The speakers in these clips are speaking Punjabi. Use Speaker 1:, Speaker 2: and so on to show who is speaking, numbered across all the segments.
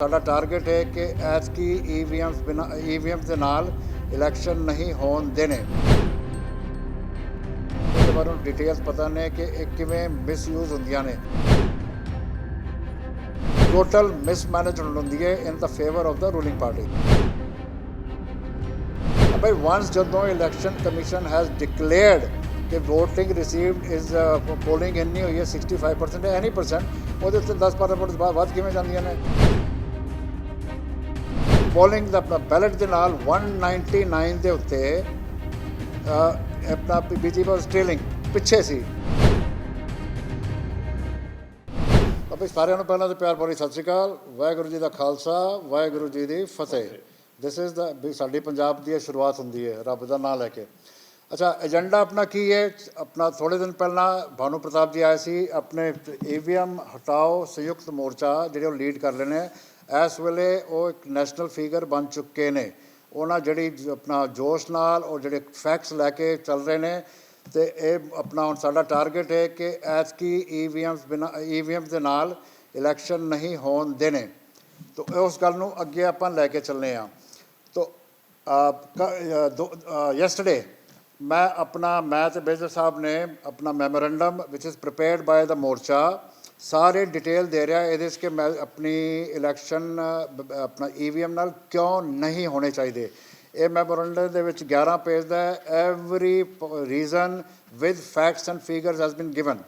Speaker 1: ਸਾਡਾ ਟਾਰਗੇਟ ਹੈ ਕਿ ਐਤਕੀ ਈਵੀਐਮਸ ਬਿਨਾ ਈਵੀਐਮਸ ਦੇ ਨਾਲ ਇਲੈਕਸ਼ਨ ਨਹੀਂ ਹੋਣ ਦੇਣੇ। ਇਹਦੇ ਬਾਰੇ ਡਿਟੇਲਸ ਪਤਾ ਨੇ ਕਿ ਇਹ ਕਿਵੇਂ ਮਿਸਯੂਜ਼ ਹੁੰਦੀਆਂ ਨੇ। ਟੋਟਲ ਮਿਸਮੈਨੇਜਮੈਂਟ ਹੁੰਦੀ ਹੈ in the favour of the ruling party ਬਈ ਵਾਂਸ ਜਦੋਂ ਇਲੈਕਸ਼ਨ ਕਮਿਸ਼ਨ ਹੈਜ਼ ਡਿਕਲੇਅਰਡ ਕਿ VOTING ਰਿਸੀਵਡ ਇਜ਼ ਪੋਲਿੰਗ ਇੰਨੀ ਹੋਈ ਹੈ 65% ਹੈ ਐਨੀ ਪਰਸੈਂਟ ਉਹਦੇ ਉੱਤੇ 10% ਬਾਅਦ ਵੱਧ ਕਿਵੇਂ ਜਾਂਦੀਆਂ ਨੇ? ਪੋਲਿੰਗ ਦਾ ਆਪਣਾ ਬੈਲਟ ਦੇ ਨਾਲ 199 ਦੇ ਉੱਤੇ ਆਪਣਾ ਬੀਜੇਪੀ ਵਾਸ ਟ੍ਰੇਲਿੰਗ ਪਿੱਛੇ ਸੀ। ਅਬੇ ਸਾਰਿਆਂ ਨੂੰ ਪਹਿਲਾਂ ਤਾਂ ਪਿਆਰ ਭਰੀ ਸਤਿ ਸ਼੍ਰੀ ਅਕਾਲ। ਵਾਹਿਗੁਰੂ ਜੀ ਦਾ ਖਾਲਸਾ, ਵਾਹਿਗੁਰੂ ਜੀ ਦੀ ਫਤਿਹ। ਦਿਸ ਇਜ਼ ਦਾ ਸਾਡੀ ਪੰਜਾਬ ਦੀ ਇਹ ਸ਼ੁਰੂਆਤ ਹੁੰਦੀ ਹੈ, ਰੱਬ ਦਾ ਨਾਮ ਲੈ ਕੇ। ਅੱਛਾ ਏਜੰਡਾ ਆਪਣਾ ਕੀ ਹੈ? ਆਪਣਾ ਥੋੜੇ ਦਿਨ ਪਹਿਲਾਂ ਭਾਨੂ ਪ੍ਰਤਾਪ ਜੀ ਆਏ ਸੀ, ਆਪਣੇ ਈਵੀਐਮ ਹਟਾਓ ਸੰਯੁਕਤ ਮੋਰਚਾ, ਜਿਹੜੇ ਉਹ ਲੀਡ ਕਰ ਰਹੇ ਨੇ ਇਸ ਵੇਲੇ ਉਹ ਇੱਕ ਨੈਸ਼ਨਲ ਫਿਗਰ ਬਣ ਚੁੱਕੇ ਨੇ। ਉਹਨਾਂ ਜਿਹੜੀ ਆਪਣਾ ਜੋਸ਼ ਨਾਲ ਉਹ ਜਿਹੜੇ ਫੈਕਟਸ ਲੈ ਕੇ ਚੱਲ ਰਹੇ ਨੇ ਤੇ ਇਹ ਆਪਣਾ ਹੁਣ ਸਾਡਾ ਟਾਰਗੇਟ ਹੈ ਕਿ ਐਸ ਐਤਕੀ ਈਵੀਐਮਸ ਬਿਨਾ ਈਵੀਐਮਸ ਦੇ ਨਾਲ ਇਲੈਕਸ਼ਨ ਨਹੀਂ ਹੋਣ ਦੇਣੇ। ਤੋ ਉਸ ਗੱਲ ਨੂੰ ਅੱਗੇ ਆਪਾਂ ਲੈ ਕੇ ਚੱਲਨੇ ਆ। ਤੋ ਯੈਸਟਰਡੇ ਮੈਂ ਆਪਣਾ, ਮੈਂ ਤੇ ਬੇਜਰ ਸਾਹਿਬ ਨੇ ਆਪਣਾ memorandum which is prepared by the Morcha ਸਾਰੇ ਡਿਟੇਲ ਦੇ ਰਿਹਾ ਇਹਦੇ 'ਚ ਕਿ ਮੈਂ ਆਪਣੀ ਇਲੈਕਸ਼ਨ ਆਪਣਾ ਈਵੀਐਮ ਨਾਲ ਕਿਉਂ ਨਹੀਂ ਹੋਣੇ ਚਾਹੀਦੇ ਇਹ ਮੈਮੋਰੰਡਮ ਦੇ ਵਿੱਚ 11 page the every reason with facts and figures has been given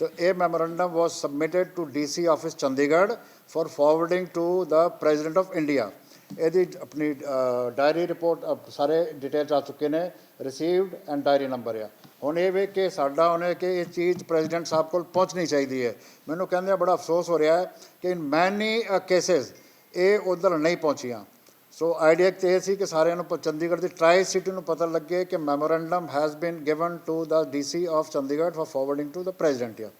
Speaker 1: So a memorandum was submitted to DC office Chandigarh for forwarding to the President of India. ਇਹਦੀ ਆਪਣੀ ਡਾਇਰੀ ਰਿਪੋਰਟ ਸਾਰੇ ਡਿਟੇਲ ਆ ਚੁੱਕੇ ਨੇ ਰਿਸੀਵਡ ਐਂਡ ਡਾਇਰੀ ਨੰਬਰ ਆ। ਹੁਣ ਇਹ ਵੇ ਕਿ ਸਾਡਾ ਉਹਨੇ ਕਿ ਇਹ ਚੀਜ਼ ਪ੍ਰੈਜ਼ੀਡੈਂਟ ਸਾਹਿਬ ਕੋਲ ਪਹੁੰਚਣੀ ਚਾਹੀਦੀ ਹੈ। ਮੈਨੂੰ ਕਹਿੰਦੇ ਬੜਾ ਅਫਸੋਸ ਹੋ ਰਿਹਾ ਹੈ ਕਿ ਇਨ ਮੈਨੀ ਕੇਸਸ ਇਹ ਉਧਰ ਨਹੀਂ ਪਹੁੰਚੀਆਂ। ਸੋ ਆਈਡੀਆ ਤੇ ਸੀ ਕਿ ਸਾਰਿਆਂ ਨੂੰ ਚੰਡੀਗੜ੍ਹ ਦੀ ਟ੍ਰਾਈ ਸਿਟੀ ਨੂੰ ਪਤਾ ਲੱਗੇ ਕਿ memorandum has been given to the DC of Chandigarh for forwarding to the president ਆ।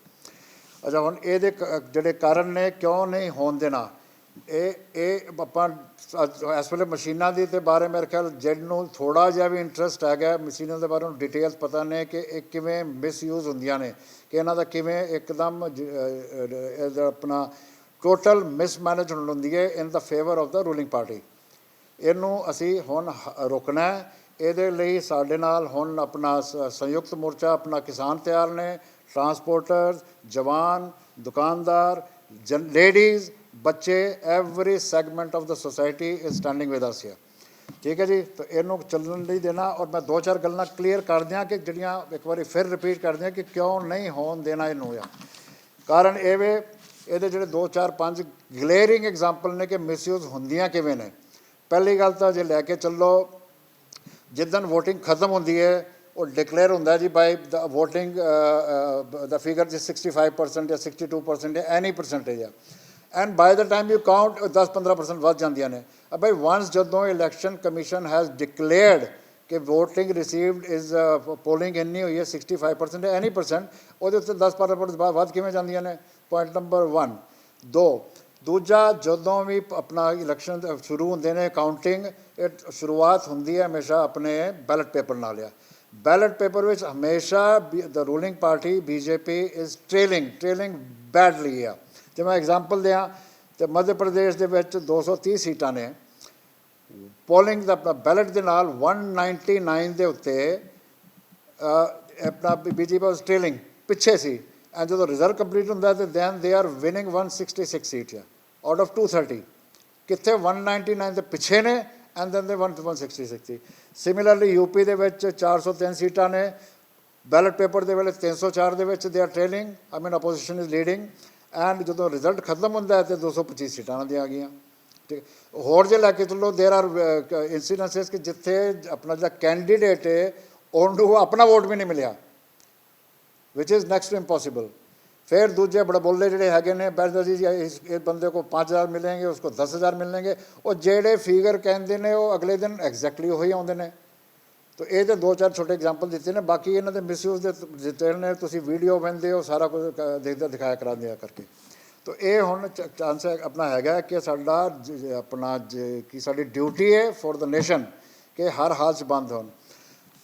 Speaker 1: ਅਜਾ ਹੁਣ ਇਹਦੇ ਜਿਹੜੇ ਕਾਰਨ ਨੇ, ਕਿਉਂ ਨਹੀਂ ਹੋਣ ਦੇਣਾ? ਇਹ ਇਹ ਆਪਾਂ ਇਸ ਵੇਲੇ ਮਸ਼ੀਨਾਂ ਦੀ ਤੇ ਬਾਰੇ ਮੇਰੇ ਖਿਆਲ ਜਿਹਨੂੰ ਥੋੜਾ ਜਿਹਾ ਵੀ ਇੰਟਰਸਟ ਹੈਗਾ ਮਸ਼ੀਨਾਂ ਦੇ ਬਾਰੇ ਨੂੰ ਡਿਟੇਲਸ ਪਤਾ ਨੇ ਕਿ ਇਹ ਕਿਵੇਂ ਮਿਸਯੂਜ਼ ਹੁੰਦੀਆਂ ਨੇ, ਕਿ ਇਹਨਾਂ ਦਾ ਕਿਵੇਂ ਇੱਕਦਮ ਇਹਦਾ ਆਪਣਾ ਟੋਟਲ ਮਿਸਮੈਨੇਜਮੈਂਟ ਹੁੰਦੀ ਹੈ in the favour of the ruling party ਇਹਨੂੰ ਅਸੀਂ ਹੁਣ ਹ- ਰੋਕਣਾ ਹੈ, ਇਹਦੇ ਲਈ ਸਾਡੇ ਨਾਲ ਹੁਣ ਆਪਣਾ ਸ- ਸੰਯੁਕਤ ਮੋਰਚਾ ਆਪਣਾ ਕਿਸਾਨ ਤਿਆਰ ਨੇ ਟਰਾਂਸਪੋਰਟਰਸ ਜਵਾਨ, ਦੁਕਾਨਦਾਰ ਲੇਡੀਜ਼ ਬੱਚੇ every segment of the society is standing with us here ਠੀਕ ਹੈ ਜੀ? ਤਾਂ ਇਹਨੂੰ ਚੱਲਣ ਲਈ ਦੇਣਾ ਔਰ ਮੈਂ ਦੋ ਚਾਰ ਗੱਲਾਂ ਕਲੀਅਰ ਕਰ ਦਿਆਂ ਕਿ ਜਿਹੜੀਆਂ ਇੱਕ ਵਾਰੀ ਫਿਰ ਰਿਪੀਟ ਕਰ ਦਿਆਂ ਕਿ ਕਿਉਂ ਨਹੀਂ ਹੋਣ ਦੇਣਾ ਇਹਨੂੰ ਆ। ਕਾਰਨ ਇਹ ਵੇ, ਇਹਦੇ ਜਿਹੜੇ 2 4 5 ਗਲੇਰਿੰਗ ਐਗਜ਼ਾਮਪਲ ਨੇ ਕਿ ਮਿਸਯੂਜ਼ ਹੁੰਦੀਆਂ ਕਿਵੇਂ ਨੇ। ਪਹਿਲੀ ਗੱਲ ਤਾਂ ਜੇ ਲੈ ਕੇ ਚੱਲੋ ਜਿੱਦਨ VOTING ਖਤਮ ਹੁੰਦੀ ਹੈ, ਉਹ ਡਿਕਲੇਅਰ ਹੁੰਦਾ ਜੀ ਬਾਈ ਦਾ VOTING ਦਾ ਫਿਗਰ ਜੀ 65% ਜਾਂ 62% ਜਾਂ ਐਨੀ ਪਰਸੈਂਟੇਜ ਆ। And by the time you count 10-15% ਵੱਧ ਜਾਂਦੀਆਂ ਨੇ। ਅਬਈ ਵਾਂਸ ਜਦੋਂ ਇਲੈਕਸ਼ਨ ਕਮਿਸ਼ਨ ਹੈਜ਼ ਡਿਕਲੇਅਰਡ ਕਿ VOTING ਰਿਸੀਵਡ ਇਜ਼ ਪੋਲਿੰਗ ਇੰਨੀ ਹੋਈ ਹੈ 65% ਜਾਂ ਐਨੀ ਪਰਸੈਂਟ ਉਹਦੇ ਉੱਤੇ 10-15% ਵੱਧ ਕਿਵੇਂ ਜਾਂਦੀਆਂ ਨੇ? ਪੁਆਇੰਟ ਨੰਬਰ 1 ਦੋ, ਦੂਜਾ, ਜਦੋਂ ਵੀ ਆਪਣਾ ਇਲੈਕਸ਼ਨ ਸ਼ੁਰੂ ਹੁੰਦੇ ਨੇ ਕਾਊਂਟਿੰਗ ਇਹ ਸ਼ੁਰੂਆਤ ਹੁੰਦੀ ਹੈ ਹਮੇਸ਼ਾ ਆਪਣੇ ਬੈਲਟ ਪੇਪਰ ਨਾਲ ਆ। ਬੈਲਟ ਪੇਪਰ ਵਿੱਚ ਹਮੇਸ਼ਾ the ruling party BJP is trailing trailing badly ਆ। ਜੇ ਮੈਂ ਐਗਜ਼ਾਮਪਲ ਦਿਆਂ ਤੇ ਮੱਧ ਪ੍ਰਦੇਸ਼ ਦੇ ਵਿੱਚ 230 ਸੀਟਾਂ ਨੇ। ਪੋਲਿੰਗ ਦਾ ਆਪਣਾ ਬੈਲਟ ਦੇ ਨਾਲ 199 ਦੇ ਉੱਤੇ ਅਹ, ਆਪਣਾ ਬੀਜੇਪੀ ਵਾਸ ਟ੍ਰੇਲਿੰਗ ਪਿੱਛੇ ਸੀ। ਐਂਡ ਜਦੋਂ ਰਿਜ਼ਲਟ ਕੰਪਲੀਟ ਹੁੰਦਾ ਤੇ then they are winning 166 seat ਆ ਆਊਟ ਆਫ 230 ਕਿੱਥੇ 199 ਦੇ ਪਿੱਛੇ ਨੇ ਐਂਡ ਦੈਨ ਦੇ 166 ਸਿਮਿਲਰਲੀ ਯੂਪੀ ਦੇ ਵਿੱਚ 403 ਸੀਟਾਂ ਨੇ। ਬੈਲਟ ਪੇਪਰ ਦੇ ਵੇਲੇ 304 ਦੇ ਵਿੱਚ they are trailing I mean opposition is leading and ਜਦੋਂ ਰਿਜ਼ਲਟ ਖਤਮ ਹੁੰਦਾ ਹੈ ਤੇ 225 ਸੀਟਾਂ ਉਹਨਾਂ ਦੀਆਂ ਆ ਗਈਆਂ। ਠੀਕ ਹੋਰ ਜੇ ਲੈ ਕੇ ਚੱਲੋ ਦੇਰ ਆਰ ਇਨਸੀਡੈਂਸਸ ਕਿ ਜਿੱਥੇ ਆਪਣਾ ਜਿਹੜਾ ਕੈਂਡੀਡੇਟ ਹੈ, ਉਹਨੂੰ ਆਪਣਾ ਵੋਟ ਵੀ ਨਹੀਂ ਮਿਲਿਆ ਵਿਚ ਇਜ਼ ਨੈਕਸਟ ਇੰਪੋਸੀਬਲ ਫਿਰ ਦੂਜੇ ਬੜੇ ਬੋਲੇ ਜਿਹੜੇ ਹੈਗੇ ਨੇ ਬੈਠਦਾ ਜੀ ਇਸ ਇਸ ਬੰਦੇ ਕੋ 5000 ਮਿਲेंगे ਉਸਕੋ 10000 ਮਿਲਣਗੇ, ਉਹ ਜਿਹੜੇ ਫਿਗਰ ਕਹਿੰਦੇ ਨੇ, ਉਹ ਅਗਲੇ ਦਿਨ ਐਗਜ਼ੈਕਟਲੀ ਉਹੀ ਆਉਂਦੇ ਨੇ। ਤੋ ਇਹ ਤੇ ਦੋ ਚਾਰ ਛੋਟੇ ਐਗਜ਼ਾਮਪਲ ਦਿੱਤੇ ਨੇ, ਬਾਕੀ ਇਹਨਾਂ ਦੇ ਮਿਸਯੂਜ਼ ਦੇ ਦਿੱਤੇ ਨੇ, ਤੁਸੀਂ ਵੀਡੀਓ ਬੰਦੇ ਹੋ, ਸਾਰਾ ਕੁਝ ਦੇਖਦਾ ਦਿਖਾਇਆ ਕਰਾਉਂਦੇ ਆ ਕਰਕੇ। ਤੋ ਇਹ ਹੁਣ ਚਾਂਸ ਹੈ, ਆਪਣਾ ਹੈਗਾ ਕਿ ਸਾਡਾ ਆਪਣਾ ਕਿ ਸਾਡੀ ਡਿਊਟੀ ਹੈ ਫॉर ਦ ਨੇਸ਼ਨ ਕਿ ਹਰ ਹਾਲ ਚ ਬੰਦ ਹੋਣ।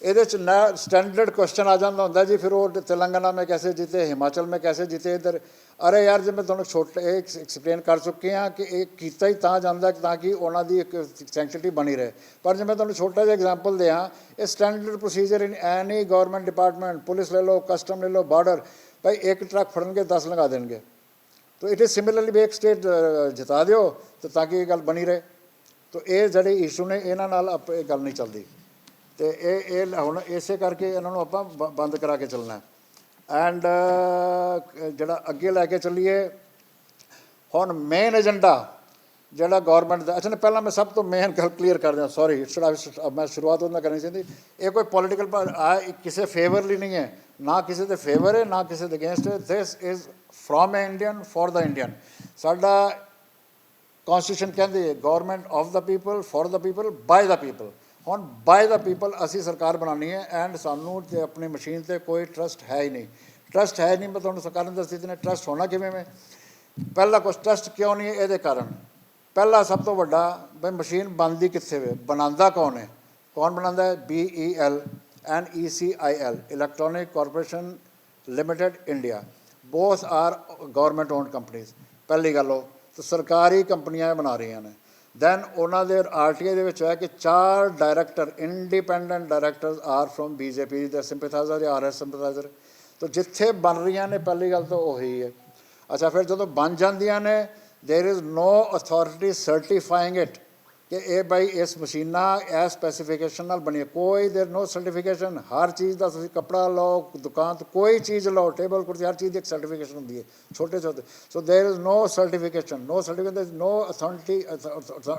Speaker 1: ਇਹਦੇ ਚ ਨਾ ਸਟੈਂਡਰਡ ਕੁਐਸਚਨ ਆ ਜਾਂਦਾ ਹੁੰਦਾ ਜੀ, ਫਿਰ ਉਹ ਤੇਲੰਗਾਨਾ ਮੇ ਕੈਸੇ ਜਿੱਤੇ, ਹਿਮਾਚਲ ਮੇ ਕੈਸੇ ਜਿੱਤੇ, ਇਧਰ ਅਰੇ ਯਾਰ ਜੇ ਮੈਂ ਤੁਹਾਨੂੰ ਛੋਟਾ ਇਹ ਐਕਸਪਲੇਨ ਕਰ ਚੁੱਕੇ ਹਾਂ ਕਿ ਇਹ ਕੀਤਾ ਹੀ ਤਾਂ ਜਾਂਦਾ ਕਿ ਤਾਂ ਕਿ ਉਹਨਾਂ ਦੀ ਇੱਕ ਸੈਂਕਚੁਅਲਿਟੀ ਬਣੀ ਰਹੇ ਪਰ ਜੇ ਮੈਂ ਤੁਹਾਨੂੰ ਛੋਟਾ ਜਿਹਾ ਐਗਜ਼ਾਮਪਲ ਦਿਆਂ ਇਹ standard procedure in any government department police ਲੈ ਲਓ ਕਸਟਮ ਲੈ ਲਓ ਬਾਰਡਰ ਭਾਈ ਇੱਕ ਟਰੱਕ ਫੜਨਗੇ 10 ਲਗਾ ਦੇਣਗੇ ਤੋ ਇਟ ਇਜ਼ ਸਿਮਿਲਰਲੀ ਵੀ ਇੱਕ ਸਟੇਟ ਜਿਤਾ ਦਿਓ ਤੇ ਤਾਂ ਕਿ ਇਹ ਗੱਲ ਬਣੀ ਰਹੇ ਤੋ ਇਹ ਜਿਹੜੇ ਇਸ਼ੂ ਨੇ ਇਹਨਾਂ ਨਾਲ ਆਪ ਇਹ ਗੱਲ ਨਹੀਂ ਚੱਲਦੀ ਤੇ ਇਹ ਇਹ ਹੁਣ ਇਸੇ ਕਰਕੇ ਇਹਨਾਂ ਨੂੰ ਆਪਾਂ ਬ- ਬੰਦ ਕਰਾ ਕੇ ਚੱਲਣਾ ਐਂਡ uh, ਜਿਹੜਾ ਅੱਗੇ ਲੈ ਕੇ ਚੱਲੀਏ ਹੁਣ ਮੇਨ ਏਜੰਡਾ ਜਿਹੜਾ ਗਵਰਨਮੈਂਟ ਦਾ ਅੱਛਾ ਨਹੀਂ, ਪਹਿਲਾਂ ਮੈਂ ਸਭ ਤੋਂ ਮੇਨ ਗੱਲ ਕਲੀਅਰ ਕਰ ਦਿਆਂ ਸੌਰੀ ਮੈਂ ਸ਼ੁਰੂਆਤ ਉਹਨਾਂ ਕਰਨੀ ਚਾਹੀਦੀ। ਇਹ ਕੋਈ ਪੋਲੀਟੀਕਲ ਆ ਕਿਸੇ ਫੇਵਰ ਲਈ ਨਹੀਂ ਹੈ ਨਾ ਕਿਸੇ ਦੇ ਫੇਵਰ ਹੈ ਨਾ ਕਿਸੇ ਦੇ ਅਗੇਂਸਟ ਹੈ। This is from Indian for the Indian ਸਾਡਾ ਕਨਸਟੀਟਿਊਸ਼ਨ ਕਹਿੰਦੀ ਹੈ government of the people for the people by the people ਹੁਣ ਬਾਏ ਦਾ ਪੀਪਲ ਅਸੀਂ ਸਰਕਾਰ ਬਣਾਉਣੀ ਹੈ ਐਂਡ ਸਾਨੂੰ ਤੇ ਆਪਣੀ ਮਸ਼ੀਨ ਤੇ ਕੋਈ ਟਰਸਟ ਹੈ ਹੀ ਨਹੀਂ। ਟਰਸਟ ਹੈ ਨਹੀਂ, ਮੈਂ ਤੁਹਾਨੂੰ ਸਰਕਾਰ ਨੇ ਦੱਸੀ ਦਿੱਤੀ ਨੇ ਟਰਸਟ ਹੋਣਾ ਕਿਵੇਂ ਮੈਂ ਪਹਿਲਾ ਕੁਛ ਟਰਸਟ ਕਿਉਂ ਨਹੀਂ, ਇਹਦੇ ਕਾਰਨ। ਪਹਿਲਾ ਸਭ ਤੋਂ ਵੱਡਾ, ਬਈ ਮਸ਼ੀਨ ਬਣਦੀ ਕਿੱਥੇ ਵੇ? ਬਣਾਉਂਦਾ ਕੌਣ ਹੈ? ਕੌਣ ਬਣਾਉਂਦਾ ਹੈ? B E L and E C I L electronic corporation limited India both are government owned ਕੰਪਨੀਆਂ ਪਹਿਲੀ ਗੱਲ ਉਹ, ਤੇ ਸਰਕਾਰੀ ਕੰਪਨੀਆਂ ਬਣਾ ਰਹੀਆਂ ਨੇ। ਦੈਨ ਉਹਨਾਂ ਦੇ ਆਰਟੀਆਈ ਦੇ ਵਿੱਚ ਹੈ ਕਿ ਚਾਰ director independent directors are from BJP ਦੇ ਸਿੰਪੈਥਾਈਜ਼ਰ ਜਾਂ ਆਰਐਸ ਸਿੰਪੈਥਾਈਜ਼ਰ ਤਾਂ ਜਿੱਥੇ ਬਣ ਰਹੀਆਂ ਨੇ ਪਹਿਲੀ ਗੱਲ ਤਾਂ ਉਹੀ ਹੈ ਅੱਛਾ ਫਿਰ ਜਦੋਂ ਬਣ ਜਾਂਦੀਆਂ ਨੇ there is no authority certifying it ਕਿ ਇਹ ਭਾਈ ਇਸ ਮਸ਼ੀਨਾਂ ਇਹ ਸਪੈਸੀਫਿਕੇਸ਼ਨ ਨਾਲ ਬਣੀ ਹੈ। ਕੋਈ देयर नो ਸਰਟੀਫਿਕੇਸ਼ਨ ਹਰ ਚੀਜ਼ ਦਾ ਤੁਸੀਂ ਕਪੜਾ ਲਓ ਦੁਕਾਨ ਤੋਂ ਕੋਈ ਚੀਜ਼ ਲਓ ਟੇਬਲ ਕੁਰਸੀ ਹਰ ਚੀਜ਼ ਦੀ ਇੱਕ ਸਰਟੀਫਿਕੇਸ਼ਨ ਹੁੰਦੀ ਹੈ ਛੋਟੇ ਛੋਟੇ so there is no certification no certification there is no authority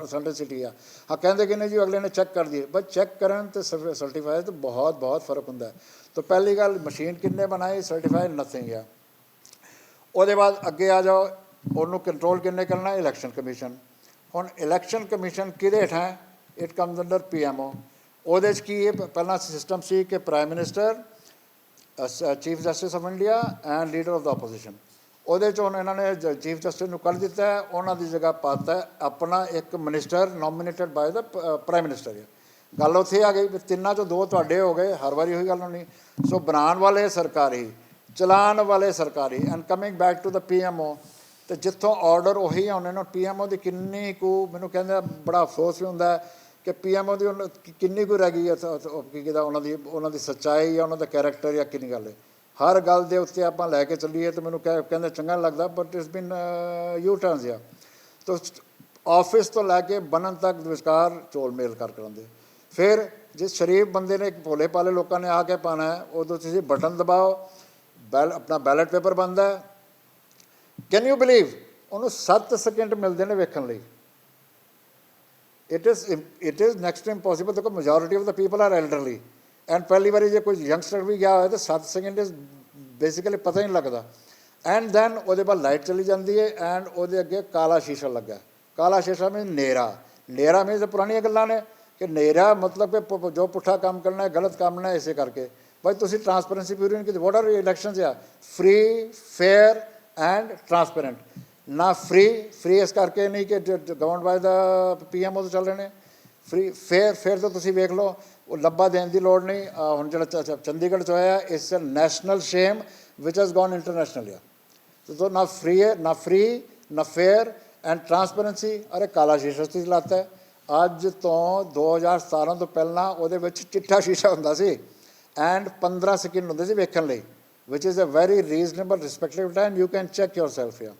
Speaker 1: authenticity ਆ ਹਾਂ ਕਹਿੰਦੇ ਕਿ ਨਹੀਂ ਜੀ ਅਗਲੇ ਨੇ ਚੈੱਕ ਕਰ ਦਈਏ ਬਸ ਚੈੱਕ ਕਰਨ ਤੇ ਸਰਟੀਫਾਈ ਤੇ ਬਹੁਤ ਬਹੁਤ ਫਰਕ ਹੁੰਦਾ ਹੈ ਤਾਂ ਪਹਿਲੀ ਗੱਲ ਮਸ਼ੀਨ ਕਿੰਨੇ ਬਣਾਈ ਸਰਟੀਫਾਈ ਨਥਿੰਗ ਆ ਉਹਦੇ ਬਾਅਦ ਅੱਗੇ ਆ ਜਾਓ ਉਹਨੂੰ ਕੰਟਰੋਲ ਕਿੰਨੇ ਕਰਨਾ ਇਲੈਕਸ਼ਨ ਕਮਿਸ਼ਨ ਹੁਣ ਇਲੈਕਸ਼ਨ ਕਮਿਸ਼ਨ ਕਿਹਦੇ ਹੇਠ ਹੈ? ਇਟ ਕਮਸ ਅੰਡਰ ਪੀਐਮਓ ਉਹਦੇ 'ਚ ਕੀ ਇਹ ਪਹਿਲਾਂ ਸਿਸਟਮ ਸੀ ਕਿ prime minister chief justice of India and leader of the opposition ਉਹਦੇ 'ਚ ਹੁਣ ਇਹਨਾਂ ਨੇ ਚੀਫ ਜਸਟਿਸ ਨੂੰ ਕੱਢ ਦਿੱਤਾ ਹੈ, ਉਹਨਾਂ ਦੀ ਜਗ੍ਹਾ ਪਾਤਾ ਹੈ, ਆਪਣਾ ਇੱਕ minister nominated by the prime minister ਹੈ। ਗੱਲ ਉੱਥੇ ਆ ਗਈ ਵੀ ਤਿੰਨਾਂ ਚੋਂ ਦੋ ਤੁਹਾਡੇ ਹੋ ਗਏ, ਹਰ ਵਾਰੀ ਉਹੀ ਗੱਲ ਹੋਣੀ ਸੋ ਬਣਾਉਣ ਵਾਲੇ ਸਰਕਾਰੀ, ਚਲਾਉਣ ਵਾਲੇ ਸਰਕਾਰੀ and coming back to the PMO ਤੇ ਜਿੱਥੋਂ ਆਰਡਰ ਉਹੀ ਆਉਣੇ ਨੇ ਪੀਐਮਓ ਦੀ ਕਿੰਨੀ ਕੁ ਮੈਨੂੰ ਕਹਿੰਦਾ ਬੜਾ ਅਫਸੋਸ ਵੀ ਹੁੰਦਾ ਕਿ ਪੀਐਮਓ ਦੀ ਹੁਣ ਕਿ- ਕਿੰਨੀ ਕੁ ਰਹਿ ਗਈ ਹੈ ਕੀ ਕਹਿੰਦਾ, ਉਹਨਾਂ ਦੀ ਉਹਨਾਂ ਦੀ ਸੱਚਾਈ ਜਾਂ ਉਹਨਾਂ ਦਾ ਕੈਰੈਕਟਰ ਜਾਂ ਕਿੰਨੀ ਗੱਲ ਹੈ। ਹਰ ਗੱਲ ਦੇ ਉੱਤੇ ਆਪਾਂ ਲੈ ਕੇ ਚੱਲੀਏ ਤੇ ਮੈਨੂੰ ਕਹਿ- ਕਹਿੰਦਾ ਚੰਗਾ ਨੀ ਲੱਗਦਾ but it's been U turns ਆ। ਤੋ ਆਫਿਸ ਤੋਂ ਲੈ ਕੇ ਬਣਨ ਤੱਕ ਵਿਚਕਾਰ ਚੋਲ ਮੇਲ ਕਰ ਕਰਾਂਦੇ ਫਿਰ ਜਿਸ ਸ਼ਰੀਫ ਬੰਦੇ ਨੇ ਭੋਲੇ ਪਾਲੇ ਲੋਕਾਂ ਨੇ ਆ ਕੇ ਪਾਣਾ ਹੈ, ਉਦੋਂ ਤੁਸੀਂ ਬਟਨ ਦਬਾਓ, ਬੈਲ, ਆਪਣਾ ਬੈਲਟ ਪੇਪਰ ਬਣਦਾ ਕੈਨ ਯੂ ਬਲੀਵ ਉਹਨੂੰ 7 ਸੈਕਿੰਡ ਮਿਲਦੇ ਨੇ ਵੇਖਣ ਲਈ। It is it is next to impossible ਦੇਖੋ majority of the people are elderly and ਪਹਿਲੀ ਵਾਰੀ ਜੇ ਕੋਈ ਯੰਗਸਟਰ ਵੀ ਗਿਆ ਹੋਇਆ ਤਾਂ 7 ਸੈਕਿੰਡ ਇਜ਼ ਬੇਸਿਕਲੀ ਪਤਾ ਹੀ ਨਹੀਂ ਲੱਗਦਾ। ਐਂਡ ਦੈਨ ਉਹਦੇ ਬਾਅਦ ਲਾਈਟ ਚਲੀ ਜਾਂਦੀ ਹੈ ਐਂਡ ਉਹਦੇ ਅੱਗੇ ਕਾਲਾ ਸ਼ੀਸ਼ਾ ਲੱਗਾ। ਕਾਲਾ ਸ਼ੀਸ਼ਾ ਮੀਨ ਨੇਰਾ। ਨੇਰਾ ਮੀਨਸ ਪੁਰਾਣੀਆਂ ਗੱਲਾਂ ਨੇ ਕਿ ਨੇਰਾ ਮਤਲਬ ਕਿ ਜੋ ਪੁੱਠਾ ਕੰਮ ਕਰਨਾ ਹੈ, ਗਲਤ ਕੰਮ ਨਾ ਇਸੇ ਕਰਕੇ। ਭਾਈ ਤੁਸੀਂ ਟਰਾਂਸਪੇਰੈਂਸੀ ਬਿਊਰੋ ਨੇ ਕਿ ਵਾਟ ਆਰ ਇਲੈਕਸ਼ਨਸ ਆ? ਫ੍ਰੀ ਫੇਅਰ ਐਂਡ ਟਰਾਂਸਪੇਰੈਂਟ ਨਾ ਫ੍ਰੀ ਫ੍ਰੀ ਇਸ ਕਰਕੇ ਨਹੀਂ ਕਿ ਗਵਰਨਮੈਂਟ ਬਾਈ ਦਾ ਪੀਐਮਓ ਤੋਂ ਚੱਲ ਰਹੇ ਨੇ ਫ੍ਰੀ ਫੇਅਰ ਫੇਅਰ ਤੋਂ ਤੁਸੀਂ ਵੇਖ ਲਓ ਉਹ ਲੱਭਾ ਦੇਣ ਦੀ ਲੋੜ ਨਹੀਂ ਹੁਣ ਜਿਹੜਾ ਚੰਡੀਗੜ੍ਹ ਚ ਹੋਇਆ ਇਸ national shame which has gone international ਯਾ ਸੋ ਨਾ ਫ੍ਰੀ ਹੈ ਨਾ ਫ੍ਰੀ ਨਾ ਫੇਅਰ ਐਂਡ ਟਰਾਂਸਪੇਰੈਂਸੀ ਅਰੇ ਕਾਲਾ ਸ਼ੀਸ਼ਾ ਤੁਸੀਂ ਲਾਤਾ ਅੱਜ ਤੋਂ 2017 ਤੋਂ ਪਹਿਲਾਂ ਉਹਦੇ ਵਿੱਚ ਚਿੱਟਾ ਸ਼ੀਸ਼ਾ ਹੁੰਦਾ ਸੀ ਐਂਡ 15 ਸਕਿੰਟ ਹੁੰਦੇ ਸੀ ਵੇਖਣ ਲਈ ਵਿਚ is a very reasonable respective time you can check yourself here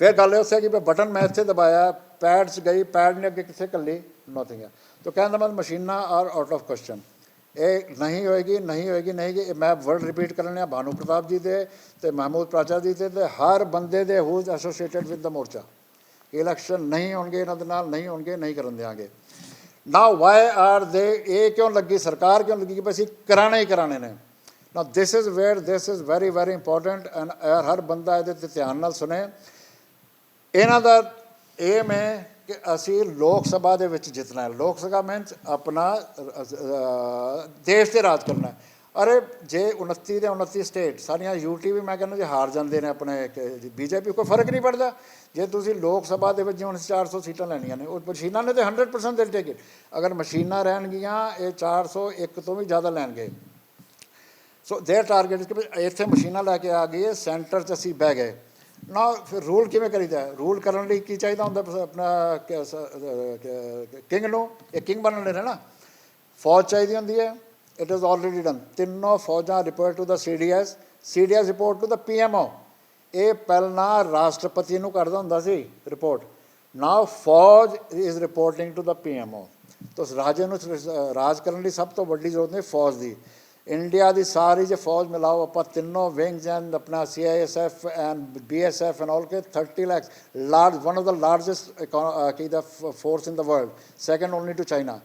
Speaker 1: ਫਿਰ ਗੱਲ ਇਹ ਸੀ ਕਿ ਬਟਨ ਮੈਂ ਇੱਥੇ ਦਬਾਇਆ ਪੈਡਸ ਗਈ ਪੈਡ ਨੇ ਅੱਗੇ ਕਿੱਥੇ ਕੱਲੀ ਨਥਿੰਗ ਹੈ ਤਾਂ ਕਹਿੰਦਾ ਮਤਲਬ ਮਸ਼ੀਨਾਂ ਆਰ ਆਊਟ ਆਫ ਕੁਐਸਚਨ ਇਹ ਨਹੀਂ ਹੋਏਗੀ ਨਹੀਂ ਹੋਏਗੀ ਨਹੀਂ ਹੋਏਗੀ। ਮੈਂ ਵਰਡ ਰਿਪੀਟ ਕਰਨ ਲਿਆ ਭਾਨੂ ਪ੍ਰਤਾਪ ਜੀ ਦੇ ਤੇ ਮਹਿਮੂਦ ਪ੍ਰਾਚਾ ਜੀ ਦੇ ਤੇ ਹਰ ਬੰਦੇ ਦੇ who is associated with the ਮੋਰਚਾ ਇਲੈਕਸ਼ਨ ਨਹੀਂ ਹੋਣਗੇ ਇਹਨਾਂ ਦੇ ਨਾਲ ਨਹੀਂ ਹੋਣਗੇ ਨਹੀਂ ਕਰਨ ਦਿਆਂਗੇ ਨਾ ਵਾਈ ਆਰ ਦੇ ਇਹ ਕਿਉਂ ਲੱਗੀ ਸਰਕਾਰ ਕਿਉਂ ਲੱਗੀ ਕਿ ਬਸ ਇਹ ਕਰਾਣੇ ਹੀ ਕਰਾਣੇ ਨੇ ਨਾ this is where this is very very important and ਹਰ ਬੰਦਾ ਇਹਦੇ ਤੇ ਧਿਆਨ ਨਾਲ ਸੁਣੇ ਇਹਨਾਂ ਦਾ ਏਮ ਹੈ ਕਿ ਅਸੀਂ ਲੋਕ ਸਭਾ ਦੇ ਵਿੱਚ ਜਿੱਤਣਾ ਹੈ ਲੋਕ ਸਭਾ ਮੀਨਸ ਆਪਣਾ ਦੇਸ਼ ਤੇ ਰਾਜ ਕਰਨਾ ਹੈ। ਅਰੇ ਜੇ 29 ਦੇ 29 ਸਟੇਟ ਸਾਰੀਆਂ ਯੂਟੀ ਵੀ ਮੈਂ ਕਹਿੰਦਾ ਜੇ ਹਾਰ ਜਾਂਦੇ ਨੇ ਆਪਣੇ ਬੀਜੇਪੀ ਕੋਈ ਫ਼ਰਕ ਨਹੀਂ ਪੜਦਾ ਜੇ ਤੁਸੀਂ ਲੋਕ ਸਭਾ ਦੇ ਵਿੱਚ ਜਿਵੇਂ 400 ਸੀਟਾਂ ਲੈਣੀਆਂ ਨੇ ਉਹ ਮਸ਼ੀਨਾਂ ਨੇ ਤੇ 100% ਦੇ ਟਿਕਟ ਅਗਰ ਮਸ਼ੀਨਾਂ ਰਹਿਣਗੀਆਂ ਇਹ 401 ਤੋਂ ਵੀ ਜ਼ਿਆਦਾ ਲੈਣਗੇ ਸੋ ਦੇਅਰ ਟਾਰਗੇਟ ਕਿ ਇੱਥੇ ਮਸ਼ੀਨਾਂ ਲੈ ਕੇ ਆ ਗਈ ਸੈਂਟਰ 'ਚ ਅਸੀਂ ਬਹਿ ਗਏ ਨਾ ਫਿਰ ਰੂਲ ਕਿਵੇਂ ਕਰੀਦਾ ਰੂਲ ਕਰਨ ਲਈ ਕੀ ਚਾਹੀਦਾ ਹੁੰਦਾ ਆਪਣਾ ਕਿੰਗ ਨੂੰ ਇਹ ਕਿੰਗ ਬਣਨ ਲਈ ਨਾ ਫੌਜ ਚਾਹੀਦੀ ਹੁੰਦੀ ਹੈ ਇਟ ਇਜ਼ ਆਲਰੇਡੀ ਡਨ ਤਿੰਨੋਂ ਫੌਜਾਂ report to the CDS CDS report to the PMO ਇਹ ਪਹਿਲਾਂ ਰਾਸ਼ਟਰਪਤੀ ਨੂੰ ਕਰਦਾ ਹੁੰਦਾ ਸੀ ਰਿਪੋਰਟ ਨਾਓ ਫੌਜ is reporting to the PMO ਤਾਂ ਰਾਜੇ ਨੂੰ ਰਾਜ ਕਰਨ ਲਈ ਸਭ ਤੋਂ ਵੱਡੀ ਜ਼ਰੂਰਤ ਹੈ ਫੌਜ ਦੀ। ਇੰਡੀਆ ਦੀ ਸਾਰੀ ਜੇ ਫੌਜ ਮਿਲਾਓ, ਆਪਾਂ ਤਿੰਨੋਂ ਵਿੰਗਸ ਐਂਡ ਆਪਣਾ CISF and BSF and all K 30 lakh large one of the largest Ki the force in the world second only to China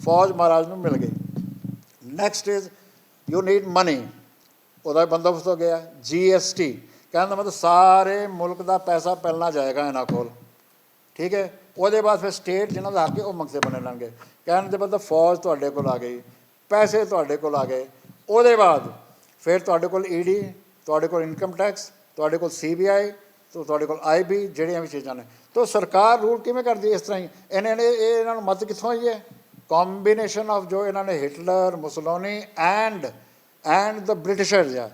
Speaker 1: ਫੌਜ ਮਹਾਰਾਜ ਨੂੰ ਮਿਲ ਗਈ। Next is you need money ਉਹਦਾ ਬੰਦੋਬਸਤ ਹੋ ਗਿਆ ਜੀਐਸਟੀ ਕਹਿਣ ਦਾ ਮਤਲਬ ਸਾਰੇ ਮੁਲਕ ਦਾ ਪੈਸਾ ਪਹਿਲਾਂ ਜਾਏਗਾ ਇਹਨਾਂ ਕੋਲ। ਠੀਕ ਹੈ? ਉਹਦੇ ਬਾਅਦ ਫਿਰ ਸਟੇਟ ਜਿਨ੍ਹਾਂ ਦਾ ਹੱਕ ਹੈ, ਉਹ ਮੰਗਤੇ ਬਣੇ ਲੈਣਗੇ। ਕਹਿਣ ਦੇ ਮਤਲਬ ਫੌਜ ਤੁਹਾਡੇ ਕੋਲ ਆ ਗਈ, ਪੈਸੇ ਤੁਹਾਡੇ ਕੋਲ ਆ ਗਏ। ਉਹਦੇ ਬਾਅਦ ਫਿਰ ਤੁਹਾਡੇ ਕੋਲ ਈਡੀ ਤੁਹਾਡੇ ਕੋਲ ਇਨਕਮ ਟੈਕਸ ਤੁਹਾਡੇ ਕੋਲ ਸੀਬੀਆਈ ਤੋਂ ਤੁਹਾਡੇ ਕੋਲ ਆਈਬੀ ਜਿਹੜੀਆਂ ਵੀ ਚੀਜ਼ਾਂ ਨੇ। ਤੋਂ ਸਰਕਾਰ ਰੂਲ ਕਿਵੇਂ ਕਰਦੀ ਹੈ ਇਸ ਤਰ੍ਹਾਂ ਹੀ? ਇਹਨਾਂ ਨੇ ਇਹ ਇਹਨਾਂ ਨੂੰ ਮਤ ਕਿੱਥੋਂ ਆਈ ਹੈ? ਕੰਬੀਨੇਸ਼ਨ ਆਫ ਜੋ ਇਹਨਾਂ ਨੇ Hitler Mussolini and and the Britishers ਆ।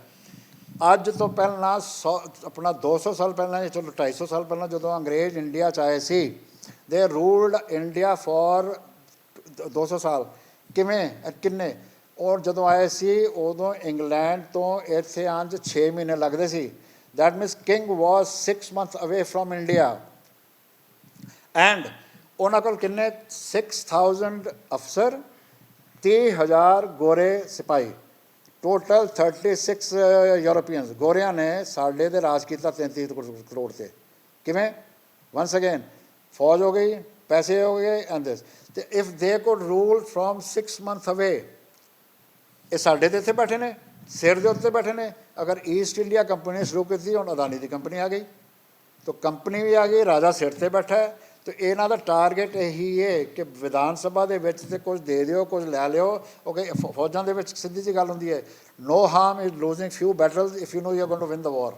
Speaker 1: ਅੱਜ ਤੋਂ ਪਹਿਲਾਂ 100 ਆਪਣਾ 200 ਸਾਲ ਪਹਿਲਾਂ ਜਾਂ ਚਲੋ 250 ਸਾਲ ਪਹਿਲਾਂ ਜਦੋਂ ਅੰਗਰੇਜ਼ ਇੰਡੀਆ ਚ ਆਏ ਸੀ ਦੇ ਰੂਲਡ ਇੰਡੀਆ ਫॉर 200 ਸਾਲ। ਕਿਵੇਂ? ਕਿੰਨੇ? ਔਰ ਜਦੋਂ ਆਏ ਸੀ, ਉਦੋਂ ਇੰਗਲੈਂਡ ਤੋਂ ਇੱਥੇ ਆਉਣ 'ਚ 6 ਮਹੀਨੇ ਲੱਗਦੇ ਸੀ। That means king was 6 months away from India and ਉਹਨਾਂ ਕੋਲ ਕਿੰਨੇ? 6000 ਅਫਸਰ 30000 ਗੋਰੇ ਸਿਪਾਹੀ। ਟੋਟਲ 36 ਯੂਰੋਪੀਅਨਸ ਗੋਰਿਆਂ ਨੇ ਸਾਡੇ ਤੇ ਰਾਜ ਕੀਤਾ 33 ਕਰੋੜ ਤੇ। ਕਿਵੇਂ? ਵਾਂਸ ਅਗੇਨ ਫੌਜ ਹੋ ਗਈ, ਪੈਸੇ ਹੋ ਗਏ ਐਂਡ ਦਿਸ ਤੇ if they could rule firm 6 month ਅਵੇ ਇਹ ਸਾਡੇ ਤੇ ਇੱਥੇ ਬੈਠੇ ਨੇ, ਸਿਰ ਦੇ ਉੱਤੇ ਬੈਠੇ ਨੇ। ਅਗਰ ਈਸਟ ਇੰਡੀਆ ਕੰਪਨੀ ਨੇ ਸ਼ੁਰੂ ਕੀਤੀ, ਹੁਣ ਅਦਾਨੀ ਦੀ ਕੰਪਨੀ ਆ ਗਈ। ਤਾਂ ਕੰਪਨੀ ਵੀ ਆ ਗਈ, ਰਾਜਾ ਸਿਰ ਤੇ ਬੈਠਾ ਹੈ। ਤੇ ਇਹਨਾਂ ਦਾ ਟਾਰਗੇਟ ਇਹੀ ਹੈ ਕਿ ਵਿਧਾਨ ਸਭਾ ਦੇ ਵਿੱਚ ਤੇ ਕੁਝ ਦੇ ਦਿਓ, ਕੁਝ ਲੈ ਲਿਓ। ਉਹ ਓਕੇ ਫੌਜਾਂ ਦੇ ਵਿੱਚ ਸਿੱਧੀ ਜੀ ਗੱਲ ਹੁੰਦੀ ਹੈ no harm is losing few battles if you know you are going to win the war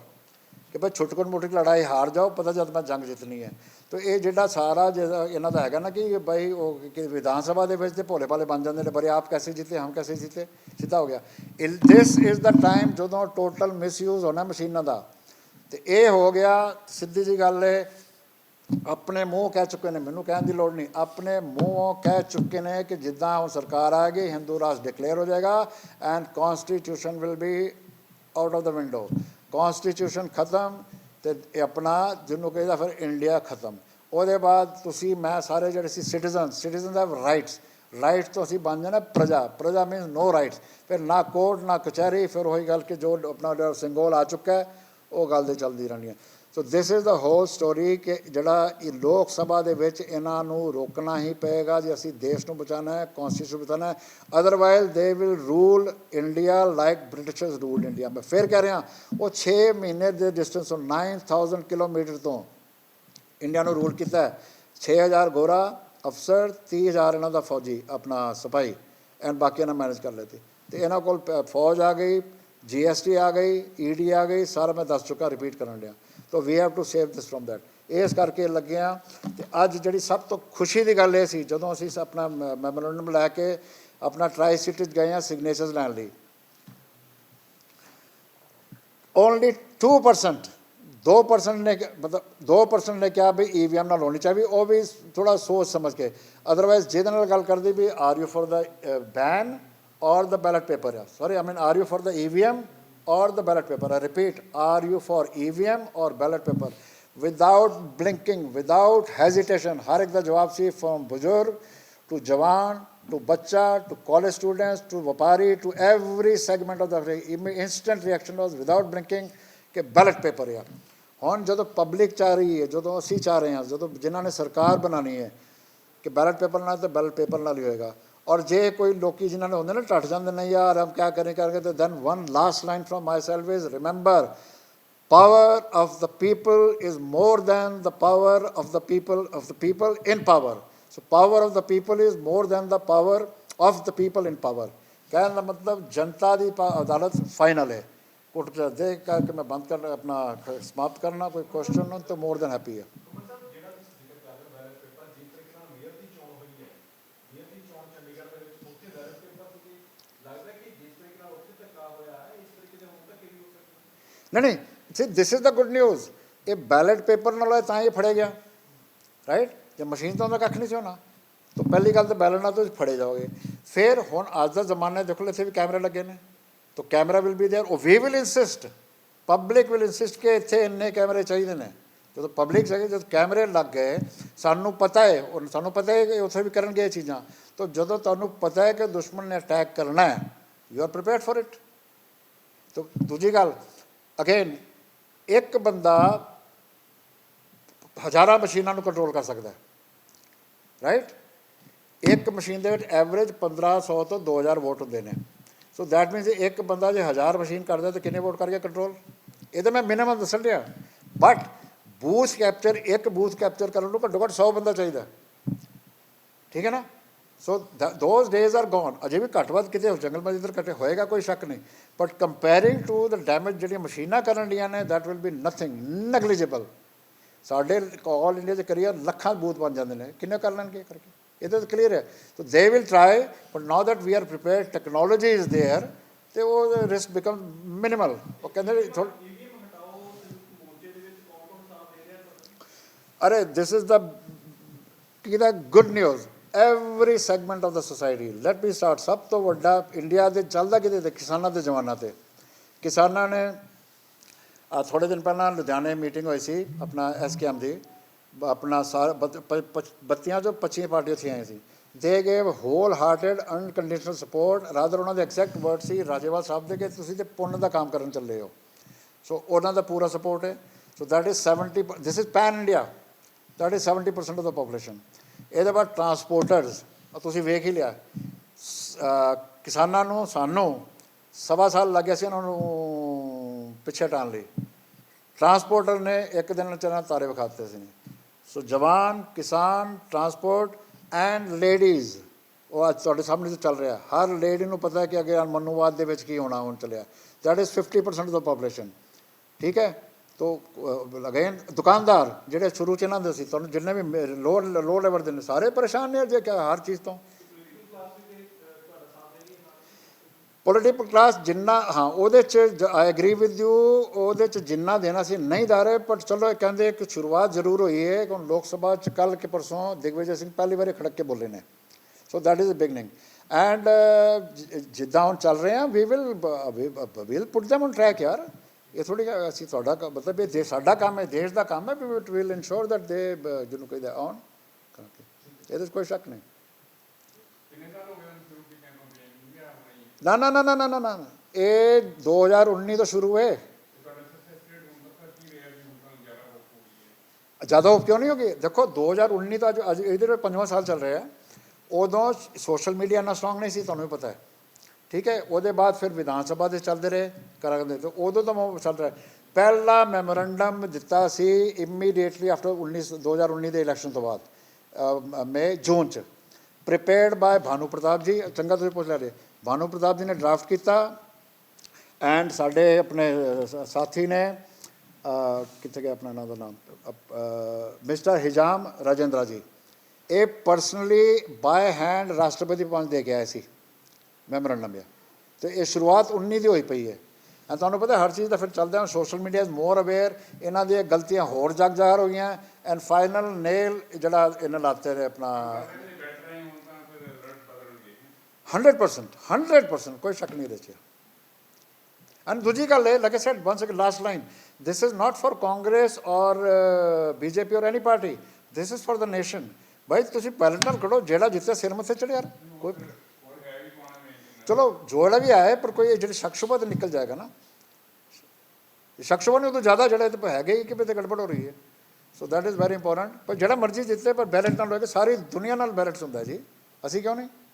Speaker 1: ਕਿ ਭਾਈ ਛੋਟੀ ਮੋਟੀ ਲੜਾਈ ਹਾਰ ਜਾਓ, ਪਤਾ ਜਦ ਮੈਂ ਜੰਗ ਜਿੱਤਣੀ ਹੈ। ਤੇ ਇਹ ਜਿਹੜਾ ਸਾਰਾ ਜਿਹੜਾ ਇਹਨਾਂ ਦਾ ਹੈਗਾ ਨਾ ਕਿ ਭਾਈ ਉਹ ਕਿ ਵਿਧਾਨ ਸਭਾ ਦੇ ਵਿੱਚ ਤੇ ਭੋਲੇ ਭਾਲੇ ਬਣ ਜਾਂਦੇ ਨੇ, ਬਰੇ ਆਪ ਕੈਸੇ ਜਿੱਤੇ, ਹਮ ਕੈਸੇ ਜਿੱਤੇ, ਸਿੱਧਾ ਹੋ ਗਿਆ। ਦਿਸ ਇਜ਼ ਦਾ ਟਾਈਮ ਜਦੋਂ ਟੋਟਲ ਮਿਸਯੂਜ਼ ਹੋਣਾ ਮਸ਼ੀਨਾਂ ਦਾ। ਤੇ ਇਹ ਹੋ ਗਿਆ, ਸਿੱਧੀ ਜੀ ਗੱਲ ਹੈ ਆਪਣੇ ਮੂੰਹ ਕਹਿ ਚੁੱਕੇ ਨੇ, ਮੈਨੂੰ ਕਹਿਣ ਦੀ ਲੋੜ ਨਹੀਂ। ਆਪਣੇ ਮੂੰਹੋਂ ਕਹਿ ਚੁੱਕੇ ਨੇ ਕਿ ਜਿੱਦਾਂ ਹੁਣ ਸਰਕਾਰ ਆ ਗਈ ਹਿੰਦੂ ਰਾਜ ਡਿਕਲੇਅਰ ਹੋ ਜਾਏਗਾ and constitution will be out of the window constitution ਖਤਮ ਤੇ ਇਹ ਆਪਣਾ ਜਿਹਨੂੰ ਕਹਿੰਦਾ ਫਿਰ ਇੰਡੀਆ ਖਤਮ। ਉਹਦੇ ਬਾਅਦ ਤੁਸੀਂ, ਮੈਂ ਸਾਰੇ ਜਿਹੜੇ ਸੀ citizen citizen have rights rights ਤੋਂ ਅਸੀਂ ਬਣ ਜਾਣਾ ਪ੍ਰਜਾ। ਪ੍ਰਜਾ ਮੀਨਸ ਨੋ ਰਾਈਟਸ ਫਿਰ ਨਾ ਕੋਰਟ ਨਾ ਕਚਹਿਰੀ, ਫਿਰ ਉਹੀ ਗੱਲ ਕਿ ਜੋ ਆਪਣਾ ਜਿਹੜਾ ਸਿੰਗੋਲ ਆ ਚੁੱਕਾ ਉਹ ਗੱਲ ਦੇ ਚੱਲਦੀ ਰਹਿਣੀ ਹੈ। So this is the whole story ਕਿ ਜਿਹੜਾ ਇਹ ਲੋਕ ਸਭਾ ਦੇ ਵਿੱਚ ਇਹਨਾਂ ਨੂੰ ਰੋਕਣਾ ਹੀ ਪਏਗਾ ਜੇ ਅਸੀਂ ਦੇਸ਼ ਨੂੰ ਬਚਾਉਣਾ ਹੈ ਕਨਸਟੀਟਿਊਸ਼ਨ ਬਚਾਉਣਾ ਹੈ otherwise they will rule India like Britishers ruled India ਮੈਂ ਫਿਰ ਕਹਿ ਰਿਹਾ, ਉਹ 6 ਮਹੀਨੇ ਦੇ ਡਿਸਟੈਂਸ ਤੋਂ 9000 ਕਿਲੋਮੀਟਰ ਤੋਂ ਇੰਡੀਆ ਨੂੰ ਰੂਲ ਕੀਤਾ ਹੈ। 6000 ਗੋਰਾ, ਅਫਸਰ 30000 ਇਹਨਾਂ ਦਾ ਫੌਜੀ, ਆਪਣਾ ਸਿਪਾਹੀ ਐਂਡ ਬਾਕੀ ਇਹਨਾਂ ਮੈਨੇਜ ਕਰ ਲੈਤੇ ਤੇ ਇਹਨਾਂ ਕੋਲ ਪ- ਫੌਜ ਆ ਗਈ ਜੀਐਸਟੀ ਆ ਗਈ ਈਡੀ ਆ ਗਈ, ਸਾਰਾ ਮੈਂ ਦੱਸ ਚੁੱਕਾ ਰਿਪੀਟ ਕਰਨ ਲਿਆ ਤਾਂ we have to save this from that ਇਸ ਕਰਕੇ ਲੱਗੇ ਆ ਤੇ ਅੱਜ ਜਿਹੜੀ ਸਭ ਤੋਂ ਖੁਸ਼ੀ ਦੀ ਗੱਲ ਇਹ ਸੀ, ਜਦੋਂ ਅਸੀਂ ਆਪਣਾ ਮੈਮੋਰੰਡਮ ਲੈ ਕੇ ਆਪਣਾ ਟਰਾਈ ਸਿਟੀ 'ਚ ਗਏ ਆ ਸਿਗਨੇਚਰਸ ਲੈਣ ਲਈ। ਓਨਲੀ 2% 2% ਨੇ ਮਤਲਬ 2% ਨੇ ਕਿਹਾ ਵੀ ਈਵੀਐਮ ਨਾਲ ਹੋਣੀ ਚਾਹੀਦੀ, ਉਹ ਵੀ ਥੋੜਾ ਸੋਚ ਸਮਝ ਕੇ। ਅਦਰਵਾਈਜ਼ ਜਿਹਦੇ ਨਾਲ ਗੱਲ ਕਰਦੀ ਵੀ are you for the ban or the ballot paper ਆ? Sorry I mean are you for the EVM ਔਰ ਦਾ ballot paper i repeat are you for evm or ballot paper without blinking without hesitation ਹਰ ਇੱਕ ਦਾ ਜਵਾਬ ਸੀ from ਬਜ਼ੁਰਗ to ਜਵਾਨ to ਬੱਚਾ to college students to ਵਪਾਰੀ to every segment of the instant reaction was without blinking ਕਿ ballot paper ਆ ਹੁਣ ਜਦੋਂ ਪਬਲਿਕ ਚਾਹ ਰਹੀ ਹੈ ਜਦੋਂ ਅਸੀਂ ਚਾਹ ਰਹੇ ਹਾਂ ਜਦੋਂ ਜਿਨ੍ਹਾਂ ਨੇ ਸਰਕਾਰ ਬਣਾਣੀ ਹੈ ਕਿ ਬੈਲਟ ਪੇਪਰ ਨਾਲ ਤੇ ਬੈਲਟ ਪੇਪਰ ਨਾਲ ਹੀ ਹੋਏਗਾ ਔਰ ਜੇ ਕੋਈ ਲੋਕੀ ਜਿਨ੍ਹਾਂ ਨੇ ਹੁੰਦੇ ਨੇ ਟੱਟ ਜਾਂਦੇ ਨੇ ਯਾਰ ਹਮ ਕੀ ਕरें ਕਰਕੇ ਤੇ then one last line from myself is remember power of the people is more than the power of the people of the people in power so power of the people is more than the power of the people in power ਕਹਿਣ ਦਾ ਮਤਲਬ ਜਨਤਾ ਦੀ ਪਾ- ਅਦਾਲਤ ਫਾਈਨਲ ਹੈ ਕੋਰਟ ਚ ਦੇ ਕਰਕੇ ਮੈਂ ਬੰਦ ਕਰ ਆਪਣਾ ਖ- ਸਮਾਪਤ ਕਰਨਾ ਕੋਈ ਕੁਐਸਚਨ ਹੋ ਤਾਂ ਮੋਰ ਨਹੀਂ ਨਹੀਂ ਸੀ this is the good news ਇਹ ਬੈਲਟ ਪੇਪਰ ਨਾਲ ਤਾਂ ਇਹ ਫੜਿਆ ਗਿਆ ਰਾਈਟ ਜੇ ਮਸ਼ੀਨ ਤੋਂ ਉਹਦਾ ਕੱਖ ਨਹੀਂ ਹੋਣਾ ਤਾਂ ਪਹਿਲੀ ਗੱਲ ਤਾਂ ਬੈਲਟ ਨਾਲ ਤੁਸੀਂ ਫੜੇ ਜਾਓਗੇ ਫਿਰ ਹੁਣ ਅੱਜ ਦਾ ਜ਼ਮਾਨਾ ਦੇਖ ਲਓ ਇੱਥੇ ਵੀ ਕੈਮਰੇ ਲੱਗੇ ਨੇ ਤਾਂ ਕੈਮਰਾ ਵਿਲ ਬੀ देयर ਉਹ we will insist public will insist ਕਿ ਇੱਥੇ ਇੰਨੇ ਕੈਮਰੇ ਚਾਹੀਦੇ ਨੇ ਜਦੋਂ ਪਬਲਿਕ ਸਕੇ ਜਦ ਕੈਮਰੇ ਲੱਗ ਗਏ ਸਾਨੂੰ ਪਤਾ ਹੈ ਉਹ ਸਾਨੂੰ ਪਤਾ ਹੈ ਕਿ ਉੱਥੇ ਵੀ ਕਰਨਗੇ ਇਹ ਚੀਜ਼ਾਂ ਤਾਂ ਜਦੋਂ ਤੁਹਾਨੂੰ ਪਤਾ ਹੈ ਕਿ ਦੁਸ਼ਮਣ ਨੇ ਅਟੈਕ ਕਰਨਾ ਹੈ you are prepared for it ਤਾਂ ਦੂਜੀ ਗੱਲ ਅਗੇਨ ਇੱਕ ਬੰਦਾ ਹਜ਼ਾਰਾਂ ਮਸ਼ੀਨਾਂ ਨੂੰ ਕੰਟਰੋਲ ਕਰ ਸਕਦਾ ਹੈ ਰਾਈਟ ਇੱਕ ਮਸ਼ੀਨ ਦੇ ਵਿੱਚ ਐਵਰੇਜ 1500 ਤੋਂ 2000 ਵੋਟ ਹੁੰਦੇ ਨੇ। ਸੋ ਦੈਟ ਮੀਨਸ ਇੱਕ ਬੰਦਾ ਜੇ 1000 ਮਸ਼ੀਨ ਕਰਦਾ ਤਾਂ ਕਿੰਨੇ ਵੋਟ ਕਰ ਗਿਆ ਕੰਟਰੋਲ ਇਹ ਤਾਂ ਮੈਂ ਮਿਨੀਮਮ ਦੱਸਣ ਰਿਹਾ ਬਟ ਬੂਥ ਕੈਪਚਰ ਇੱਕ ਬੂਥ ਕੈਪਚਰ ਕਰਨ ਨੂੰ ਘੱਟੋ ਘੱਟ 100 ਬੰਦਾ ਚਾਹੀਦਾ। ਠੀਕ ਹੈ ਨਾ? so those days are gone ਅਜੇ ਵੀ ਘੱਟ ਵੱਧ ਕਿਤੇ ਜੰਗਲ ਮਜੇ ਇਧਰ ਘਟੇ ਹੋਏਗਾ ਕੋਈ ਸ਼ੱਕ ਨਹੀਂ but comparing to the damage ਜਿਹੜੀਆਂ ਮਸ਼ੀਨਾਂ ਕਰਨ ਦੀਆਂ ਨੇ that will be nothing negligible ਸਾਡੇ ਆਲ ਇੰਡੀਆ 'ਚ ਕਰੀਏ ਲੱਖਾਂ ਬੂਥ ਬਣ ਜਾਂਦੇ ਨੇ ਕਿੰਨੇ ਕਰ ਲੈਣਗੇ ਕਰਕੇ ਇਹ ਤਾਂ ਕਲੀਅਰ ਹੈ so they will try but now that we are prepared technology is there ਤੇ ਉਹ ਰਿਸਕ ਬਿਕਮ ਮਿਨੀਮਲ ਉਹ ਕਹਿੰਦੇ ਥੋੜਾ ਅਰੇ ਦਿਸ ਇਜ਼ ਦਾ ਕਿਹਦਾ good news every segment of the society let me start ਸਭ ਤੋਂ ਵੱਡਾ ਇੰਡੀਆ ਦੇ ਚੱਲਦਾ ਕਿਤੇ ਤੇ ਕਿਸਾਨਾਂ ਦੇ ਜਵਾਨਾਂ ਤੇ ਕਿਸਾਨਾਂ ਨੇ ਆ ਥੋੜੇ ਦਿਨ ਪਹਿਲਾਂ ਲੁਧਿਆਣੇ ਮੀਟਿੰਗ ਹੋਈ ਸੀ ਆਪਣਾ ਐਸਕੇਐਮ ਦੀ ਆਪਣਾ ਸਾਰ ਬੱਤ- ਪ- ਪ- ਬੱਤੀਆਂ ਜੋ 25 ਪਾਰਟੀਆਂ ਉੱਥੇ ਆਈਆਂ ਸੀ they gave wholehearted unconditional support rather ਉਹਨਾਂ ਦੇ ਐਗਜ਼ੈਕਟ ਵਰਡ ਸੀ ਰਾਜੇਵਾਲ ਸਾਹਿਬ ਦੇ ਕਿ ਤੁਸੀਂ ਤੇ ਪੁੰਨ ਦਾ ਕੰਮ ਕਰਨ ਚੱਲੇ ਹੋ ਸੋ ਉਹਨਾਂ ਦਾ ਪੂਰਾ ਸਪੋਰਟ ਹੈ so that is 70 this is pan India that is 70% of the population ਇਹਦੇ ਬਾਅਦ ਟਰਾਂਸਪੋਰਟਰਸ ਤੁਸੀਂ ਵੇਖ ਹੀ ਲਿਆ। ਕਿਸਾਨਾਂ ਨੂੰ, ਸਾਨੂੰ ਸਵਾ ਸਾਲ ਲੱਗਿਆ ਸੀ ਉਹਨਾਂ ਨੂੰ ਪਿੱਛੇ ਟਾਣ ਲਈ। ਟਰਾਂਸਪੋਰਟਰ ਨੇ ਇੱਕ ਦਿਨ ਚਨਾ ਤਾਰੇ ਵਿਖਾਤੇ ਸੀ। ਸੋ ਜਵਾਨ, ਕਿਸਾਨ ਟਰਾਂਸਪੋਰਟ ਐਂਡ ਲੇਡੀਜ਼ ਉਹ ਅੱਜ ਤੁਹਾਡੇ ਸਾਹਮਣੇ ਤੋਂ ਚੱਲ ਰਿਹਾ। ਹਰ ਲੇਡੀ ਨੂੰ ਪਤਾ ਹੈ ਕਿ ਅੱਗੇ ਮਨੂਵਾਦ ਦੇ ਵਿੱਚ ਕੀ ਹੋਣਾ, ਹੁਣ ਚੱਲਿਆ। That is 50% of the population ਠੀਕ ਹੈ? ਤੋ ਅਗੇਨ ਦੁਕਾਨਦਾਰ, ਜਿਹੜੇ ਸ਼ੁਰੂ ਚ ਇਹਨਾਂ ਦੇ ਸੀ, ਤੁਹਾਨੂੰ ਜਿੰਨੇ ਵੀ ਲੋ ਲੋ ਲੈਵਲ ਦੇ ਨੇ, ਸਾਰੇ ਪਰੇਸ਼ਾਨ ਨੇ ਜੇ ਕਿ ਹਰ ਚੀਜ਼ ਤੋਂ? ਪੋਲੀਟੀਕਲ ਕਲਾਸ ਜਿੰਨਾ, ਹਾਂ, ਉਹਦੇ ਚ ਆਈ ਐਗਰੀ ਵਿਦ ਯੂ ਉਹਦੇ ਚ ਜਿੰਨਾ ਦੇਣਾ ਸੀ, ਨਹੀਂ ਦਾ ਰਹੇ ਪਰ ਚਲੋ ਕਹਿੰਦੇ ਕਿ ਸ਼ੁਰੂਆਤ ਜ਼ਰੂਰ ਹੋਈ ਹੈ ਕਿ ਹੁਣ ਲੋਕ ਸਭਾ ਚ ਕੱਲ ਕੇ ਪਰਸੋਂ ਦਿਗਵਿਜੇ ਸਿੰਘ ਪਹਿਲੀ ਵਾਰੀ ਖੜਕ ਕੇ ਬੋਲੇ ਨੇ। So that is a beginning and ਜਿੱਦਾਂ ਹੁਣ ਚੱਲ ਰਹੇ ਆ we will will put them on track ਯਾਰ। ਇਹ ਥੋੜੀ ਅਸੀਂ ਤੁਹਾਡਾ ਕੰਮ- ਮਤਲਬ ਇਹ ਦੇਸ਼ ਸਾਡਾ ਕੰਮ ਹੈ, ਦੇਸ਼ ਦਾ ਕੰਮ ਹੈ ਵੀ ਵਿਲ ਇਨਸ਼ੋਰ ਦੈਟ ਦੇ ਜਿਹਨੂੰ ਕਹਿੰਦਾ ਔਨ ਇਹਦੇ 'ਚ ਕੋਈ ਸ਼ੱਕ ਨਹੀਂ। ਨਾ ਨਾ ਨਾ ਨਾ ਨਾ ਨਾ ਨਾ ਇਹ 2019 ਤੋਂ ਸ਼ੁਰੂ ਹੋਏ ਜ਼ਿਆਦਾ ਉਹ ਕਿਉਂ ਨਹੀਂ ਹੋਗੀ? ਦੇਖੋ 2019 ਤੋਂ ਅੱਜ ਅੱਜ ਇਹਦੇ ਵਿੱਚ ਪੰਜਵਾਂ ਸਾਲ ਚੱਲ ਰਿਹਾ ਹੈ। ਉਦੋਂ ਸੋਸ਼ਲ ਮੀਡੀਆ ਇੰਨਾ ਸਟਰੋਂਗ ਨਹੀਂ ਸੀ, ਤੁਹਾਨੂੰ ਵੀ ਪਤਾ ਹੈ। ਠੀਕ ਹੈ, ਉਹਦੇ ਬਾਅਦ ਫਿਰ ਵਿਧਾਨ ਸਭਾ ਦੇ ਚੱਲਦੇ ਰਹੇ, ਕਰਾਂਗੇ ਤੇ ਉਦੋਂ ਤਾਂ ਮੈਂ ਚੱਲ ਰਿਹਾ। ਪਹਿਲਾ ਮੈਮੋਰੰਡਮ ਦਿੱਤਾ ਸੀ ਇਮੀਡੀਏਟਲੀ ਆਫਟਰ 19 2019 ਦੇ ਇਲੈਕਸ਼ਨ ਤੋਂ ਬਾਅਦ ਮੇ ਜੂਨ ਚ। ਪ੍ਰੀਪੇਅਰਡ ਬਾय ਭਾਨੂ ਪ੍ਰਤਾਪ ਜੀ, ਚੰਗਾ ਤੁਸੀਂ ਪੁੱਛ ਲਿਆ ਜੀ। ਭਾਨੂ ਪ੍ਰਤਾਪ ਜੀ ਨੇ ਡਰਾਫਟ ਕੀਤਾ ਐਂਡ ਸਾਡੇ ਆਪਣੇ ਸਾਥੀ ਨੇ ਕਿੱਥੇ ਗਿਆ ਆਪਣਾ ਨਾਮ ਦਾ ਨਾਮ? ਮਿਸਟਰ ਹਿਜਾਮ ਰਾਜੇਂਦਰਾ ਜੀ। ਇਹ ਪਰਸਨਲੀ ਬਾਏ ਹੈਂਡ ਰਾਸ਼ਟਰਪਤੀ ਭਵਨ ਦੇ ਕੇ ਆਏ ਸੀ। ਮੈਮੋਰੈਂਡਮ ਹੈ ਤੇ ਇਹ ਸ਼ੁਰੂਆਤ 19 ਦੀ ਹੋਈ ਪਈ ਹੈ। ਐਂ ਤੁਹਾਨੂੰ ਪਤਾ ਹਰ ਚੀਜ਼ ਦਾ ਫਿਰ ਚੱਲਦਾ ਹੈ social media is more aware ਇਹਨਾਂ ਦੀਆਂ ਗਲਤੀਆਂ ਹੋਰ ਜਗ ਜ਼ਾਹਰ ਹੋ ਗਈਆਂ ਐਂਡ ਫਾਈਨਲ ਨੇਲ ਜਿਹੜਾ ਇਹਨਾਂ ਲਾਤੇ ਨੇ ਆਪਣਾ 100% 100% ਕੋਈ ਸ਼ੱਕ ਨਹੀਂ ਰਹੀ ਐਂਡ ਦੂਜੀ ਗੱਲ ਹੈ like said once again last line this is not for Congress or BJP or any party this is for the nation ਬਾਈ, ਤੁਸੀਂ ਪੈਲਟ ਨਾਲ ਖੜੋ, ਜਿਹੜਾ ਜਿੱਤੇ ਸਿਰ ਮੱਥੇ ਚੜਿਆ। ਕੋਈ ਚਲੋ, ਜੋੜਾ ਵੀ ਆਇਆ ਪਰ ਕੋਈ ਜਿਹੜੇ ਸ਼ੱਕ ਸ਼ੁਬਾ ਤੇ ਨਿਕਲ ਜਾਏਗਾ ਨਾ। ਸ਼ੱਕ ਸ਼ੁਬਾ ਨਹੀਂ ਉਹ ਤੋਂ ਜ਼ਿਆਦਾ ਜਿਹੜਾ ਇਹ ਤੇ ਹੈਗੇ ਹੀ ਕਿ ਵੀ ਤੇ ਗੜਬੜ ਹੋ ਰਹੀ ਹੈ। So that is very important ਪਰ ਜਿਹੜਾ ਮਰਜ਼ੀ ਜਿੱਤੇ, ਪਰ ਬੈਲਟ ਨਾਲ ਹੋਏਗਾ ਸਾਰੀ ਦੁਨੀਆ ਨਾਲ ਬੈਲਟਸ ਹੁੰਦਾ ਜੀ। ਅਸੀਂ ਕਿਉਂ ਨਹੀਂ?